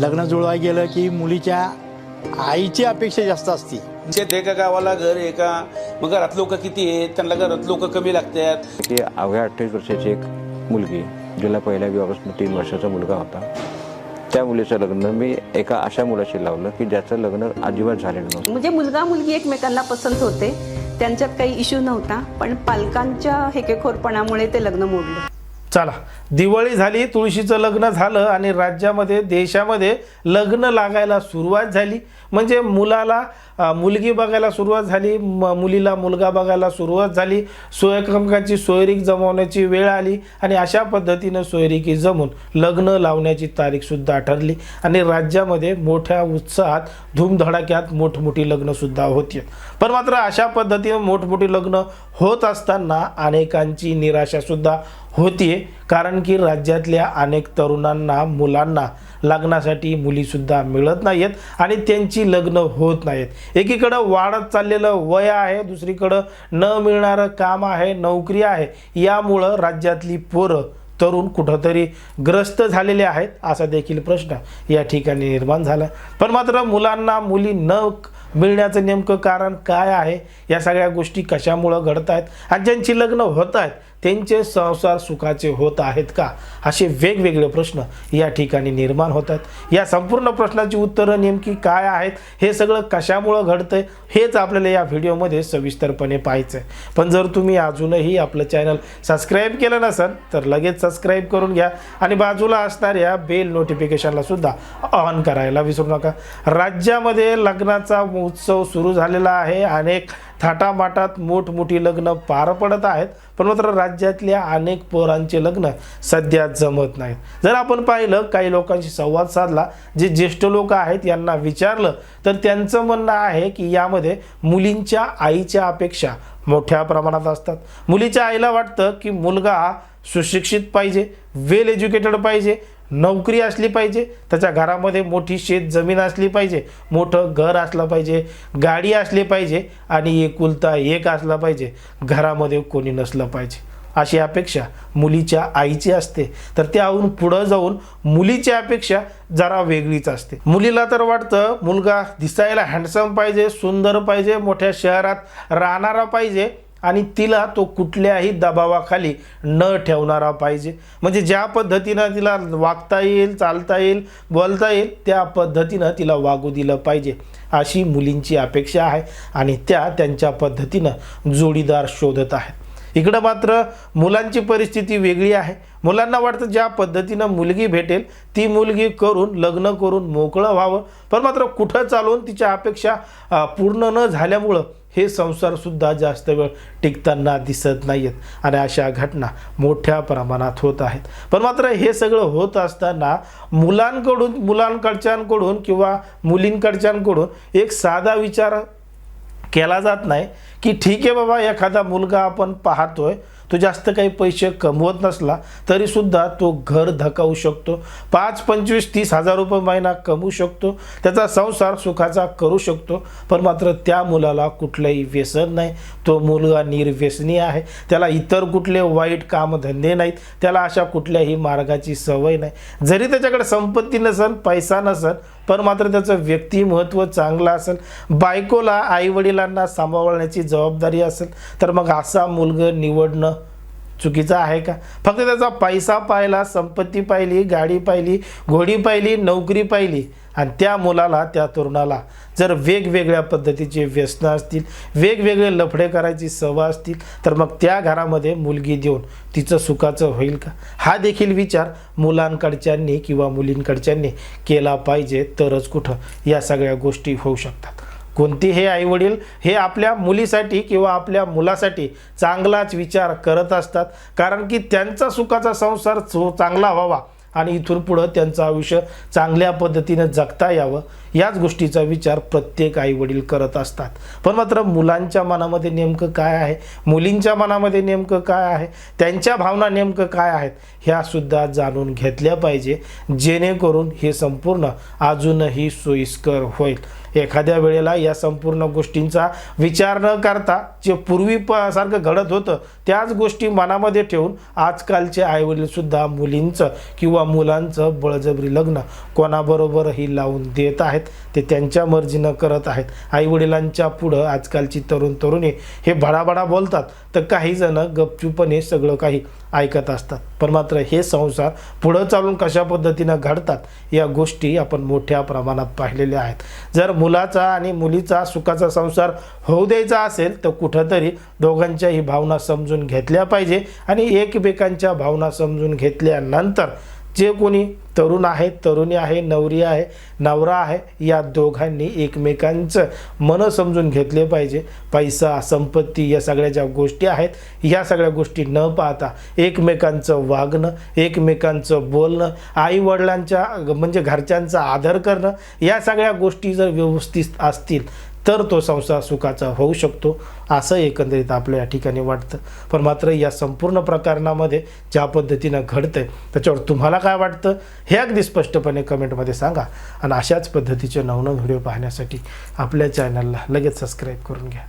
लग्न जुळवाय गेलं की मुलीच्या आईची अपेक्षा जास्त असते. शेत एका गावाला घर एका मग घरात लोक किती आहेत? त्यांना घरात लोक कमी लागतात. की अवघ्या अठ्ठावीस वर्षाची एक मुलगी जिला पहिल्या विवाहापासून तीन वर्षाचा मुलगा होता. त्या मुलीचं लग्न मी एका अशा मुलाशी लावलं की ज्याचं लग्न अजिबात झालेलं नव्हतं. म्हणजे मुलगा मुलगी एकमेकांना पसंत होते त्यांच्यात काही इश्यू नव्हता पण पालकांच्या हेकेखोरपणामुळे ते लग्न मोडलं. चला दिवाळी झाली तुळशीचं लग्न झालं आणि राज्यामध्ये देशामध्ये लग्न लागायला सुरुवात झाली. म्हणजे मुलाला मुलगी बघायला सुरुवात झाली म मुलीला मुलगा बघायला सुरुवात झाली. सोयकंकाची सोयरीक जमवण्याची वेळ आली आणि अशा पद्धतीनं सोयरिकी जमून लग्न लावण्याची तारीखसुद्धा ठरली. आणि राज्यामध्ये मोठ्या उत्साहात धूमधडाक्यात मोठमोठी लग्नसुद्धा होती. पण मात्र अशा पद्धतीनं मोठमोठी लग्न होत असताना अनेकांची निराशासुद्धा होतीये. कारण की राज्यातल्या अनेक तरुणांना मुलांना लग्नासाठी मुलीसुद्धा मिळत नाहीत आणि त्यांची लग्न होत नाहीत एकीकडं वाढत चाललेलं वय आहे दुसरीकडं न मिळणारं काम आहे नोकरी आहे. यामुळं राज्यातली पोरं तरुण कुठंतरी ग्रस्त झालेले आहेत असा देखील प्रश्न या ठिकाणी निर्माण झाला. पण मात्र मुलांना मुली न मिळण्याचं नेमकं कारण काय आहे? या सगळ्या गोष्टी कशामुळं घडत आहेत आणि ज्यांची लग्न होत आहेत त्यांचे संसार सुखाचे होत आहेत का? असे वेगवेगळे प्रश्न या ठिकाणी निर्माण होतात या संपूर्ण प्रश्नाची उत्तरं नेमकी काय आहेत? हे सगळं कशामुळं घडतंय? हेच आपल्याला या व्हिडिओमध्ये सविस्तरपणे पाहायचं आहे पण जर तुम्ही अजूनही आपलं चॅनल सबस्क्राईब केलं नसेल तर लगेच सबस्क्राईब करून घ्या आणि बाजूला असणाऱ्या बेल नोटिफिकेशनला सुद्धा ऑन करायला विसरू नका. राज्यामध्ये लग्नाचा उत्सव सुरू झालेला आहे. अनेक थाटामाटात मोठमोठी लग्न पार पडत आहेत. पण मात्र राज्यातल्या अनेक पोरांचे लग्न सध्या जमत नाहीत. जर आपण पाहिलं काही लोकांशी संवाद साधला जे ज्येष्ठ लोक आहेत यांना विचारलं तर त्यांचं म्हणणं आहे की यामध्ये मुलींच्या आईच्या अपेक्षा मोठ्या प्रमाणात असतात. मुलीच्या आईला वाटतं की मुलगा सुशिक्षित पाहिजे वेल एज्युकेटेड पाहिजे नोकरी असली पाहिजे त्याच्या घरामध्ये मोठी शेत जमीन असली पाहिजे मोठं घर असलं पाहिजे गाडी असली पाहिजे आणि एकुलता एक असला पाहिजे घरामध्ये कोणी नसलं पाहिजे. अशी अपेक्षा मुलीच्या आईची असते. तर त्याहून पुढं जाऊन मुलीची अपेक्षा जरा वेगळीच असते. मुलीला तर वाटतं मुलगा दिसायला हँडसम पाहिजे सुंदर पाहिजे मोठ्या शहरात राहणारा पाहिजे आणि तिला तो कुठल्याही दबावाखाली न ठेवणारा पाहिजे. म्हणजे ज्या पद्धतीनं तिला वागता येईल चालता येईल बोलता येईल त्या पद्धतीनं तिला वागू दिलं पाहिजे. अशी मुलींची अपेक्षा आहे आणि त्या त्यांच्या पद्धतीनं जोडीदार शोधत आहेत. इकडं मात्र मुलांची परिस्थिती वेगळी आहे. मुलांना वाटतं ज्या पद्धतीनं मुलगी भेटेल ती मुलगी करून लग्न करून मोकळं व्हावं. पण मात्र कुठं चालून तिच्या अपेक्षा पूर्ण न झाल्यामुळं हे संसारसुद्धा जास्त वेळ टिकताना दिसत नाहीत आणि अशा घटना मोठ्या प्रमाणात होत आहेत. पण मात्र हे सगळं होत असताना मुलांकडून मुलांकडच्यांकडून किंवा मुलींकडच्यांकडून एक साधा विचार केला जात नाही की ठीक आहे बाबा एखादा मुलगा आपण पाहतोय तो जास्त काही पैसे कमवत नसला तरीसुद्धा तो घर धकावू शकतो. पाच पंचवीस तीस हजार रुपये महिना कमवू शकतो. त्याचा संसार सुखाचा करू शकतो. पण मात्र त्या मुलाला कुठलंही व्यसन नाही. तो मुलगा निर्व्यसनी आहे. त्याला इतर कुठले वाईट कामधंदे नाहीत. त्याला अशा कुठल्याही मार्गाची सवय नाही. जरी त्याच्याकडे संपत्ती नसेल पैसा नसेल पण मात्र त्याचं व्यक्तिमत्व चांगलं असेल बायकोला आईवडिलांना सांभाळण्याची जबाबदारी असेल तर मग असा मुलगा निवडणं चुकीचं आहे का? फक्त त्याचा पैसा पाहिला संपत्ती पाहिली गाडी पाहिली घोडी पाहिली नोकरी पाहिली आणि त्या मुलाला त्या तरुणाला जर वेगवेगळ्या पद्धतीचे व्यसनं असतील वेगवेगळे लफडे करायची सवय असतील तर मग त्या घरामध्ये मुलगी देऊन तिचं सुखाचं होईल का? हा देखील विचार मुलांकडच्यांनी किंवा मुलींकडच्यांनी केला पाहिजे. तरच कुठं या सगळ्या गोष्टी होऊ शकतात. कोणती हे आईवडील हे आपल्या मुलीसाठी किंवा आपल्या मुलासाठी चांगलाच विचार करत असतात. कारण की त्यांचा सुखाचा संसार चो चांगला व्हावा. आणि इथून पुढं त्यांचं आयुष्य चांगल्या पद्धतीनं जगता यावं याच गोष्टीचा विचार प्रत्येक आईवडील करत असतात. पण मात्र मुलांच्या मनामध्ये नेमकं काय आहे? मुलींच्या मनामध्ये नेमकं काय आहे? त्यांच्या भावना नेमकं काय आहेत? ह्यासुद्धा जाणून घेतल्या पाहिजे. जेणेकरून हे संपूर्ण अजूनही सोयीस्कर होईल. एखाद्या वेळेला या संपूर्ण गोष्टींचा विचार न करता जे पूर्वी प सारखं घडत होतं त्याच गोष्टी मनामध्ये ठेवून आजकालचे आईवडीलसुद्धा मुलींचं किंवा मुलांचं बळजबरी लग्न कोणाबरोबरही लावून देत आहेत ते त्यांच्या मर्जीनं करत आहेत. आईवडिलांच्या पुढं आजकालची तरुण तरुणी हे भडाभडा बोलतात तर काही जण गपचूपणे सगळं काही ऐकत असतात. पण मात्र हे संसार पुढं चालून कशा पद्धतीनं घडतात या गोष्टी आपण मोठ्या प्रमाणात पाहिलेल्या आहेत. जर मुलाचा आणि मुलीचा सुखाचा संसार होऊ द्यायचा असेल तर कुठंतरी दोघांच्याही भावना समजून घेतल्या पाहिजे आणि एकमेकांच्या भावना समजून घेतल्यानंतर जे कोणी तरुण आहे तरुणी आहे नवरी आहे नवरा आहे या दोघांनी एकमेकांचं मन समजून घेतले पाहिजे. पैसा संपत्ती या सगळ्या ज्या गोष्टी आहेत या सगळ्या गोष्टी न पाहता एकमेकांचं वागणं एकमेकांचं बोलणं आईवडिलांच्या म्हणजे घरच्यांचा आदर करणं या सगळ्या गोष्टी जर व्यवस्थित असतील तर तो संसार सुखाचा होऊ शकतो असं एकंदरीत आपल्या या ठिकाणी वाटतं. पण मात्र या संपूर्ण प्रकरणामध्ये ज्या पद्धतीनं घडतं आहे त्याच्यावर तुम्हाला काय वाटतं? हे अगदी स्पष्टपणे कमेंटमध्ये सांगा. आणि अशाच पद्धतीचे नवनव व्हिडिओ पाहण्यासाठी आपल्या चॅनलला लगेच सबस्क्राईब करून घ्या.